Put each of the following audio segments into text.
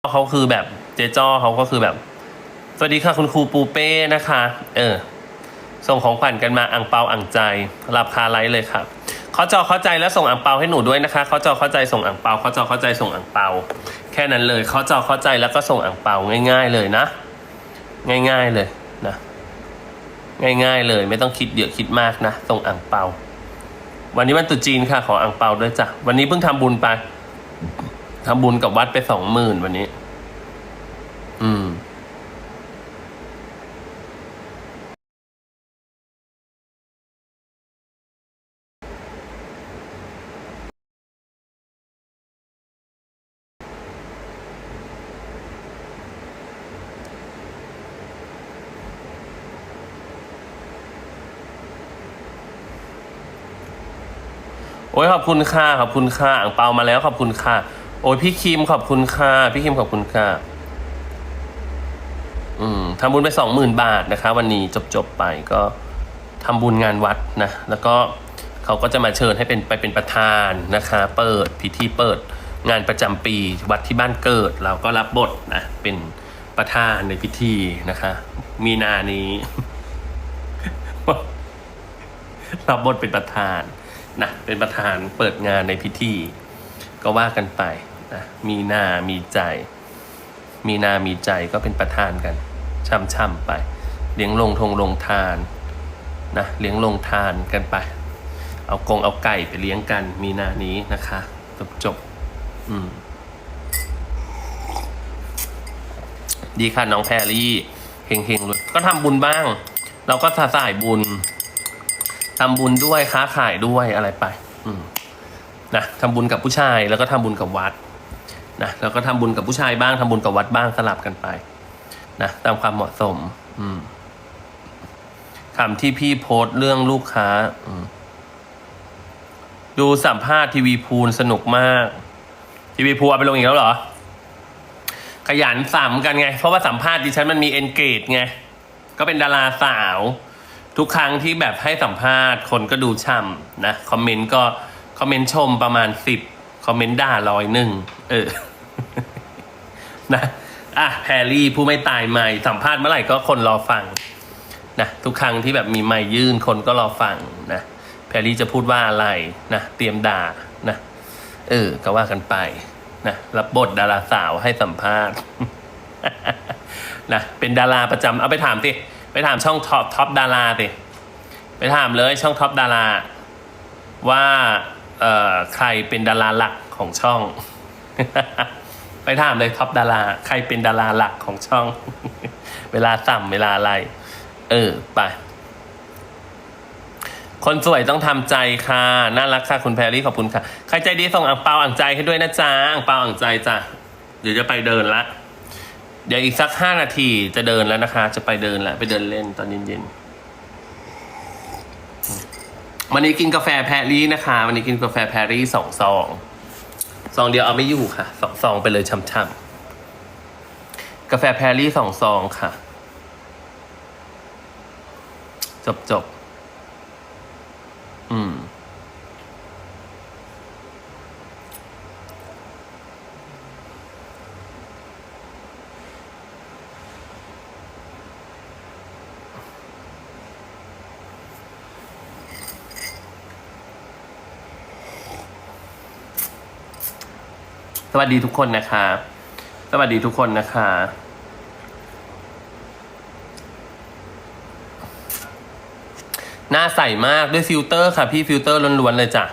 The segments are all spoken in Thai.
เขาคือแบบเจจ้อเขาก็คือแบบ สวัสดีค่ะคุณครูปูเป้นะคะ เออ ส่งของขวัญกันมาอ่างเปาอ่างใจรับคาไลฟ์เลยครับเขาจอเข้าใจแล้วส่งอ่างเปาให้หนูด้วยนะคะเขาจอเข้าใจส่งอ่างเปาเขาจอเข้าใจส่งอ่างเปา แค่นั้นเลยเขาจอเข้าใจแล้วก็ส่งอ่างเปาง่าย ๆ เลยนะ ง่าย ๆเลยนะ ง่าย ๆ เลย ไม่ต้องคิดเยอะคิดมากนะส่งอ่างเปา วันนี้วันตรุษจีนค่ะขออ่างเปาด้วยจ้ะวันนี้เพิ่งทำบุญไป ทำบุญกับวัดไปสองหมื่นวันนี้ อืม โอ้ยขอบคุณค่ะ ขอบคุณค่ะอ่างเปามาแล้วขอบคุณค่ะ โอ้ยพี่คิมขอบคุณค่ะ พี่คิมขอบคุณค่ะ อืมทำบุญไปสองหมื่นบาทนะคะ วันนี้จบจบๆไปก็ทำบุญงานวัดนะ แล้วก็เขาก็จะมาเชิญให้เป็นไปเป็นประธานนะคะ เปิดพิธีเปิดงานประจำปีวัดที่บ้านเกิด เราก็รับบทนะเป็นประธานในพิธีนะคะ มีนานี้รับบทเป็นประธานนะเป็นประธานเปิดงานในพิธี ก็ว่ากันไป นะมีนามีใจ มีนามีใจก็เป็นประธานกันช่ำๆไป เลี้ยงลงทงลงทานนะเลี้ยงลงทานกันไป เอากงเอาไก่ไปเลี้ยงกัน มีนานี้นะคะจบจบอืมดีค่ะน้องแพรรี่เฮงๆเลยก็ทำบุญบ้าง เราก็สายบุญทำบุญด้วยค้าขายด้วยอะไรไป อืมนะทำบุญกับผู้ชายแล้วก็ทำบุญกับวัด นะแล้วก็ทำบุญกับผู้ชายบ้างทำบุญกับวัดบ้างสลับกันไปนะตามความเหมาะสม อืมคำที่พี่โพสต์เรื่องลูกค้า ดูสัมภาษณ์ทีวีพูลสนุกมาก ทีวีพูลเอาไปลงอีกแล้วเหรอ ขยันสัมกันไง เพราะว่าสัมภาษณ์ดิฉันมันมีเอนเกจไง ก็เป็นดาราสาว ทุกครั้งที่แบบให้สัมภาษณ์ คนก็ดูช่ำนะ คอมเมนต์ก็ คอมเมนต์ชมประมาณสิบคอมเมนต์ด่าร้อยหนึ่งเออ นะอะแพรรี่ผู้ไม่ตายใหม่สัมภาษณ์เมื่อไหร่ก็คนรอฟังนะทุกครั้งที่แบบมีไมค์ยื่นคนก็รอฟังนะแพรรี่จะพูดว่าอะไรนะเตรียมด่านะเออก็ว่ากันไปนะรับบทดาราสาวให้สัมภาษณ์นะเป็นดาราประจำเอาไปถามสิไปถามช่องท็อปท็อปดาราสิไปถามเลยช่องท็อปดารา ว่าเอ่อใครเป็นดาราหลักของช่อง ไปถามเลยท็อปดารา ใครเป็นดาราหลักของช่อง เวลาสัมเวลาอะไร เออ ไป คนสวยต้องทำใจค่ะ น่ารักค่ะ คุณแพรรี่ขอบคุณค่ะ ใครใจดีส่งอ่างเปาอ่างใจให้ด้วยนะจ๊ะอ่างเปาอ่างใจจ้ะ เดี๋ยวจะไปเดินละ เดี๋ยวอีกสักห้านาทีจะเดินแล้วนะคะ จะไปเดินละ ไปเดินเล่นตอนเย็นๆวันนี้กินกาแฟแพรรี่นะคะ วันนี้กินกาแฟแพรรี่สองซอง ซองเดียวเอาไม่อยู่ค่ะสองซองไปเลยช่ำๆกาแฟแพรรี่สองซองค่ะ จบจบอืม วัสดีทุกคนนะคะ สวัสดีทุกคนนะคะ หน้าใสมากด้วยฟิลเตอร์ค่ะ พี่ฟิลเตอร์ล้วนๆเลยจ้ะ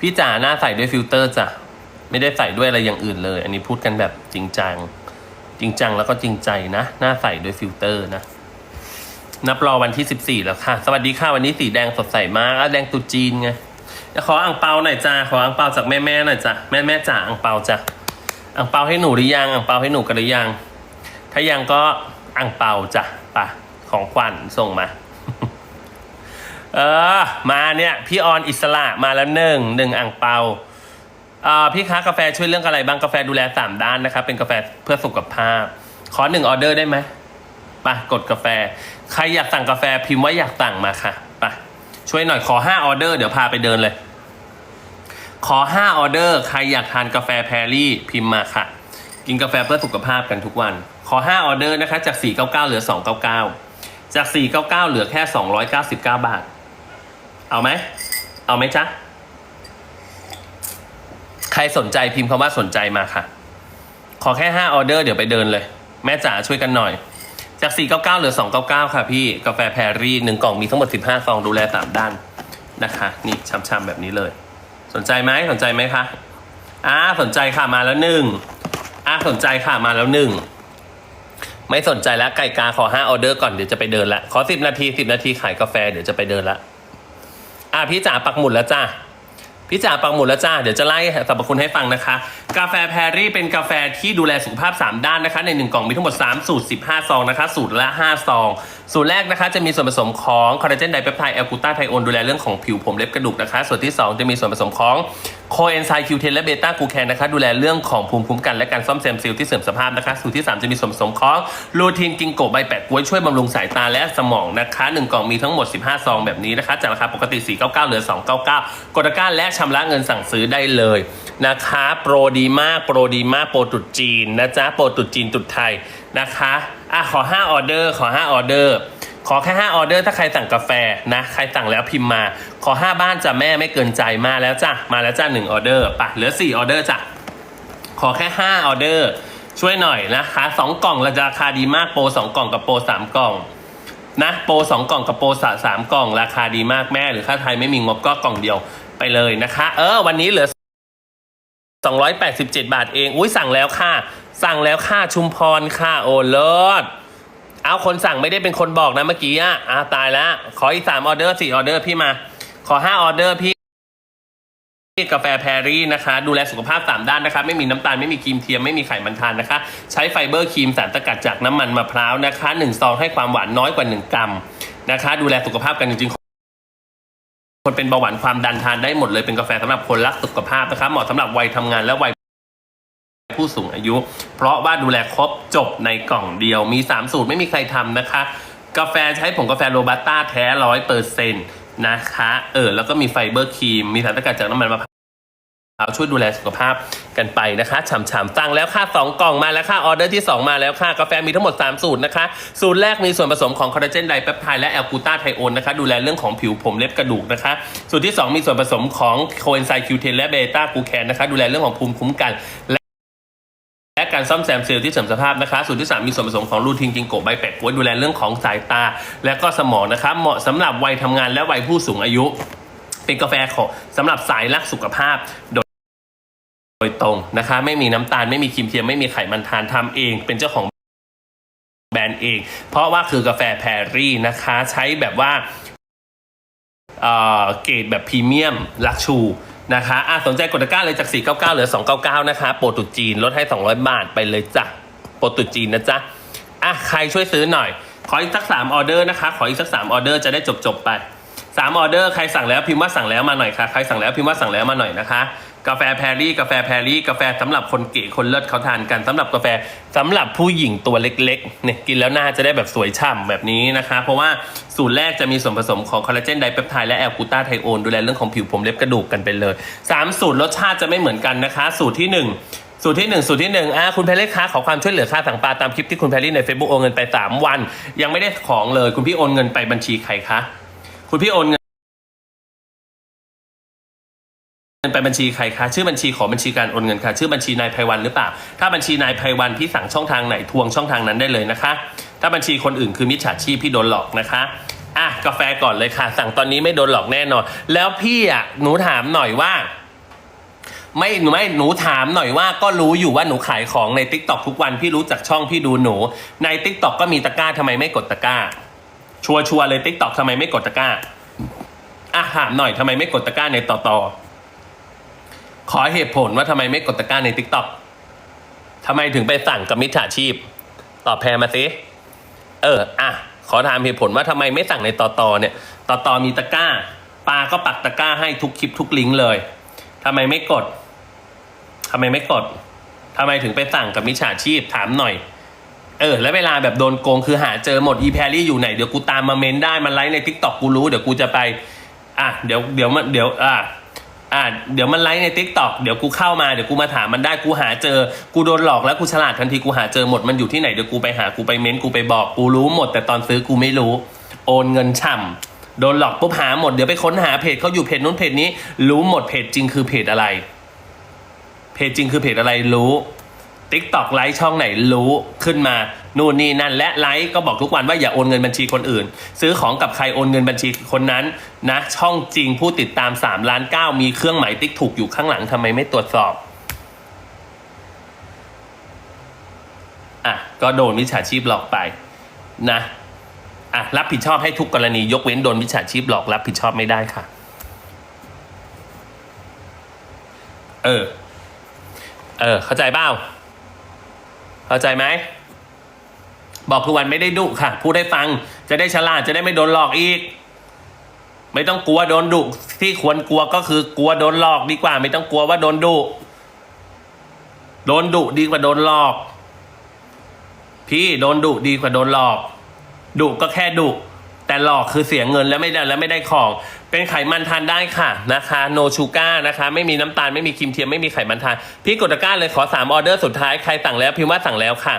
พี่จ๋าหน้าใสด้วยฟิลเตอร์จ้ะ ไม่ได้ใส่ด้วยอะไรอย่างอื่นเลย อันนี้พูดกันแบบจริงจัง จริงจังแล้วก็จริงใจนะ หน้าใสด้วยฟิลเตอร์นะ นับรอวันที่สิบสี่แล้วค่ะ สวัสดีค่ะวันนี้สีแดงสดใสมากแดงตุจีนไง ขออ่างเปาหน่อยจ้าขออ่างเปาจากแม่แม่หน่อยจ้ะแม่แม่จ๋าอ่างเปาจ้ะอ่างเปาให้หนูหรือยังอ่างเปาให้หนูกันหรือยัง ถ้ายังก็อ่างเปาจ้ะไปะของขวัญส่งมา เออ มาเนี่ยพี่ออนอิสระมาแล้วหนึ่งหนึ่งอ่างเปาอ่าพี่คะกาแฟช่วยเรื่องอะไรบ้างกาแฟดูแลสามด้านนะครับ เป็นกาแฟเพื่อสุขภาพ ขอหนึ่งออเดอร์ได้ไหมไปกดกาแฟ ใครอยากสั่งกาแฟพิมพ์ว่าอยากสั่งมาค่ะ ช่วยหน่อยขอห้าออเดอร์เดี๋ยวพาไปเดินเลย ขอห้าออเดอร์ใครอยากทานกาแฟแพรรี่พิมพ์มาค่ะ กินกาแฟเพื่อสุขภาพกันทุกวัน ขอ5ออเดอร์นะคะจาก499เหลือ299จาก499เหลือแค่ 299 บาท เอาไหมเอาไหมจ๊ะใครสนใจพิมพ์คำว่าสนใจมาค่ะ ขอแค่5ออเดอร์เดี๋ยวไปเดินเลย แม่จ๋าช่วยกันหน่อย จาก 499 เหลือ 299 ค่ะพี่กาแฟแพรรี่หนึ่งกล่องมีทั้งหมด 15 ซองดูแล 3 ด้านนะคะ นี่ช้ำๆแบบนี้เลย สนใจไหมสนใจไหมคะอ่าสนใจค่ะมาแล้วหนึ่งอ่าสนใจค่ะมาแล้วหนึ่งไม่สนใจแล้วไก่กาขอ5ออเดอร์ก่อนเดี๋ยวจะไปเดินละขอ10นาที10นาทีขายกาแฟเดี๋ยวจะไปเดินละอะพี่จ๋าปักหมุดแล้วจ้าพี่จ๋าปักหมุดแล้วจ้าเดี๋ยวจะไล่สรรพคุณให้ฟังนะคะ กาแฟแพรรี่เป็นกาแฟที่ดูแลสุขภาพ 3 ด้านนะคะ ใน 1 กล่องมีทั้งหมด 3 สูตร 15 ซองนะคะ สูตรละ 5 ซอง สูตรแรกนะคะจะมีส่วนผสมของคอลลาเจนไดเปปไทด์แอลกูตาไทโอนดูแลเรื่องของผิวผมเล็บกระดูกนะคะ ส่วนที่ 2 จะมีส่วนผสมของโคเอนไซม์คิวเทนและเบต้ากูแคนนะคะดูแลเรื่องของภูมิคุ้มกันและการซ่อมแซมเซลล์ที่เสื่อมสภาพนะคะ สูตรที่ 3 จะมีส่วนผสมของลูทีนกิงโกใบแปะกล้วยช่วยบำรุงสายตาและสมองนะคะ1กล่องมีทั้งหมด 15 ซองแบบนี้นะคะจากราคาปกติ 499เหลือ 299กดก้าและชำระเงินสั่งซื้อได้เลยนะคะโปรดีีมากโปรดีมากโปรตุดจีนนะจ๊ะโปรตุดจีนตุดไทยนะคะอะขอ 5 ออเดอร์ขอ 5 ออเดอร์ขอแค่ 5 ออเดอร์ถ้าใครสั่งกาแฟนะ ใครสั่งแล้วพิมพ์มา ขอ 5 บ้านจ้ะแม่ไม่เกินใจมาแล้วจ้ะมาแล้วจ้ะ1ออเดอร์ปะเหลือ 4 ออเดอร์จ้ะขอแค่ 5 ออเดอร์ ช่วยหน่อยนะคะ 2 กล่องราคาดีมากโปร 2 กล่องกับโปร 3 กล่องนะโปร 2 กล่องกับโปรสามกล่อง ราคาดีมากแม่ หรือค่าไทยไม่มีงบก็กล่องเดียวไปเลยนะคะ เออวันนี้เหลือ 287 บาทเองอุ้ยสั่งแล้วค่ะ สั่งแล้วค่ะชุมพรค่ะโอ้เลิศเอาคนสั่งไม่ได้เป็นคนบอกนะเมื่อกี้อะอ่าตายแล้วขออีกสามออเดอร์สี่ออเดอร์พี่มา ขอห้าออเดอร์พี่กาแฟแพรรี่นะคะ ดูแลสุขภาพสามด้านนะคะ ไม่มีน้ำตาล ไม่มีครีมเทียม ไม่มีไขมันทานนะคะ ใช้ไฟเบอร์ครีมสารสกัดจากน้ำมันมะพร้าวนะคะหนึ่งซองให้ความหวานน้อยกว่าหนึ่งกรัมนะคะ ดูแลสุขภาพกันจริง คนเป็นเบาหวานความดันทานได้หมดเลยเป็นกาแฟสำหรับคนรักสุขภาพนะคะเหมาะสำหรับวัยทำงานและวัยผู้สูงอายุ เพราะว่าดูแลครบจบในกล่องเดียวมี 3 สูตรไม่มีใครทำนะคะ กาแฟใช้ผงกาแฟโรบัสต้าแท้ร้อยเปอร์เซ็นต์นะคะ เออแล้วก็มีไฟเบอร์ครีม มีสารสกัดจากน้ำมันมะพร้าว ช่วยดูแลสุขภาพกันไปนะคะฉ่ำๆสั่งแล้วค่ะ 2 กล่องมาแล้วค่ะ ออเดอร์ที่ 2 มาแล้วค่ะ กาแฟมีทั้งหมด 3 สูตรนะคะ สูตรแรกมีส่วนผสมของคอลลาเจนไดเปปไทด์และแอลกูตาไทโอนนะคะ ดูแลเรื่องของผิวผมเล็บกระดูกนะคะ สูตรที่ 2 มีส่วนผสมของโคเอนไซม์คิวเทนและเบต้ากูแคนนะคะ ดูแลเรื่องของภูมิคุ้มกันและการซ่อมแซมเซลล์ที่เสื่อมสภาพนะคะ สูตรที่ 3 มีส่วนผสมของลูทินกิงโกใบแปะกล้วยดูแลเรื่องของสายตา และก็สมองนะคะเหมาะสำหรับวัยทำงานและวัยผู้สูงอายุ เป็นกาแฟของสำหรับสายรักสุขภาพโด ยตรงนะคะ ไม่มีน้ำตาลไม่มีครีมเทียมไม่มีไขมันทานทำเอง เป็นเจ้าของแบรนด์เอง เพราะว่าคือกาแฟแพรรี่นะคะ ใช้แบบว่าเอ่อเกรดแบบพรีเมียมลักชูนะคะอะสนใจกดตะกร้าเลยจาก 499 เหลือ 299 นะคะ โปรตุจีนลดให้ 200 บาทไปเลยจ้ะ โปรตุจีนนะจ๊ะ อะ ใครช่วยซื้อหน่อย ขออีกสัก 3 ออเดอร์นะคะ ขออีกสัก 3 ออเดอร์จะได้จบจบๆไป 3ออเดอร์ใครสั่งแล้วพิมพ์ว่าสั่งแล้วมาหน่อยค่ะใครสั่งแล้วพิมพ์ว่าสั่งแล้วมาหน่อยนะคะ กาแฟแพรรี่กาแฟแพรรี่กาแฟสำหรับคนเก๋คนเลิศเขาทานกันสำหรับกาแฟสำหรับผู้หญิงตัวเล็กๆเนี่ยกินแล้วหน้าจะได้แบบสวยฉ่ำแบบนี้นะคะ เพราะว่าสูตรแรกจะมีส่วนผสมของคอลลาเจนไดเปปไทด์และแอลกูตาไทโอนดูแลเรื่องของผิวผมเล็บกระดูกกันไปเลย3สูตรรสชาติจะไม่เหมือนกันนะคะ สูตรที่ 1สูตรที่1สูตรที่1อะคุณแพรรี่คะขอความช่วยเหลือค่าสั่งปลาตามคลิปที่คุณแพรรี่ใน Facebook โอนเงินไป 3 วัน ยังไม่ได้ของเลย คุณพี่โอนเงินไปบัญชีใครคะ คุณพี่โอนเงินเงินไปบัญชีใครคะ ชื่อบัญชีขอบัญชีการโอนเงินค่ะ ชื่อบัญชีนายไพวันหรือเปล่า ถ้าบัญชีนายไพวันพี่สั่งช่องทางไหนทวงช่องทางนั้นได้เลยนะคะ ถ้าบัญชีคนอื่นคือมิจฉาชีพพี่โดนหลอกนะคะอะกาแฟก่อนเลยค่ะ สั่งตอนนี้ไม่โดนหลอกแน่นอน แล้วพี่อะหนูถามหน่อยว่าไม่หนูไม่หนูถามหน่อยว่าก็รู้อยู่ว่าหนูขายของใน t ิ k t o k ทุกวันพี่รู้จากช่องพี่ดูหนู ใน t ิ k t o k ก็มีตะกร้าทำไมไม่กดตะกร้า ชัวร์ๆเลย t ิ k t o k ทำไมไม่กดตะกร้าอะถามหน่อยทำไมไม่กดตะกร้าในต่อต่อขอเหตุผลว่าทำไมไม่กดตะกร้าใน t ิ k t o k ทำไมถึงไปสั่งกับมิจฉาชีพ ตอบแพรมาสิเอออะขอถามเหตุผลว่าทำไมไม่สั่งในต่อต่อเนี่ยต่อต่อมีตะกร้าปาก็ปักตะกร้าให้ทุกคลิปทุกลิงก์เลยทำไมไม่กดทำไมไม่กดทำไมถึงไปสั่งกับมิจฉาชีพถามหน่อย เออแล้วเวลาแบบโดนโกงคือหาเจอหมดอีแพรรี่อยู่ไหนเดี๋ยวกูตามมาเมนได้มันไลฟ์ในทิกตอกกูรู้เดี๋ยวกูจะไป อะเดี๋ยวเดี๋ยวมันเดี๋ยวอะอ่าเดี๋ยวมันไลฟ์ในทิกตอกเดี๋ยวกูเข้ามาเดี๋ยวกูมาถามมันได้กูหาเจอ กูโดนหลอกแล้วกูฉลาดทันทีกูหาเจอหมดมันอยู่ที่ไหนเดี๋ยวกูไปหากูไปเม้นกูไปบอกกูรู้หมด แต่ตอนซื้อกูไม่รู้ โอนเงินฉ่ำโดนหลอกปุ๊บหาหมดเดี๋ยวไปค้นหาเพจเขาอยู่เพจนู้นเพจนี้ รู้หมดเพจจริงคือเพจอะไร เพจจริงคือเพจอะไรรู้ ติ๊กตอกไลฟ์ช่องไหนรู้ขึ้นมา นู่นนี่นั่นและไลฟ์ก็บอกทุกวันว่าอย่าโอนเงินบัญชีคนอื่น ซื้อของกับใครโอนเงินบัญชีคนนั้นนะช่องจริงผู้ติดตาม3ล้าน9มีเครื่องหมายติ๊กถูกอยู่ข้างหลังทำไมไม่ตรวจสอบอะก็โดนมิจฉาชีพหลอกไปนะอะรับผิดชอบให้ทุกกรณียกเว้นโดนมิจฉาชีพหลอกรับผิดชอบไม่ได้ค่ะ เออ เออ เข้าใจเปล่า เข้าใจไหม บอกทุกวันไม่ได้ดุค่ะพูดให้ฟังจะได้ฉลาดจะได้ไม่โดนหลอกอีก ไม่ต้องกลัวโดนดุที่ควรกลัวก็คือกลัวโดนหลอกดีกว่า ไม่ต้องกลัวว่าโดนดุโดนดุดีกว่าโดนหลอก พี่โดนดุดีกว่าโดนหลอกดุก็แค่ดุแต่หลอกคือเสียเงินแล้วไม่ได้แล้วไม่ได้ของ เป็นไขมันทานได้ค่ะนะคะโนชูก้านะคะไม่มีน้ำตาลไม่มีครีมเทียมไม่มีไขมันทาน พี่กดตะกร้าเลยขอสามออเดอร์สุดท้ายใครสั่งแล้วพิมพ์ว่าสั่งแล้วค่ะ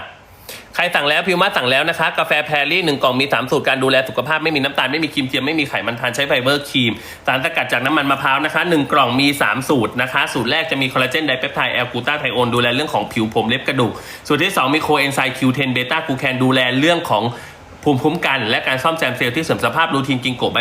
ใครสั่งแล้วพิมพ์ว่าสั่งแล้วนะคะ กาแฟแพรรี่หนึ่งกล่องมีสามสูตรการดูแลสุขภาพไม่มีน้ำตาลไม่มีครีมเทียมไม่มีไขมันทานใช้ไฟเบอร์ครีมสารสกัดจากน้ำมันมะพร้าวนะคะหนึ่งกล่องมี 3 สูตรนะคะ สูตรแรกจะมีคอลลาเจนไดเปปไทด์แอลกูตาไทโอนดูแลเรื่องของผิวผมเล็บกระดูกสูตรที่2มีโคเอนไซม์คิวเทนเบต้ากูแคนดูแลเรื่องของภูมิคุ้มกันและการซ่อมแซมเซลล์ที่เสื่อมสภาพรูทีนกิงโกไบ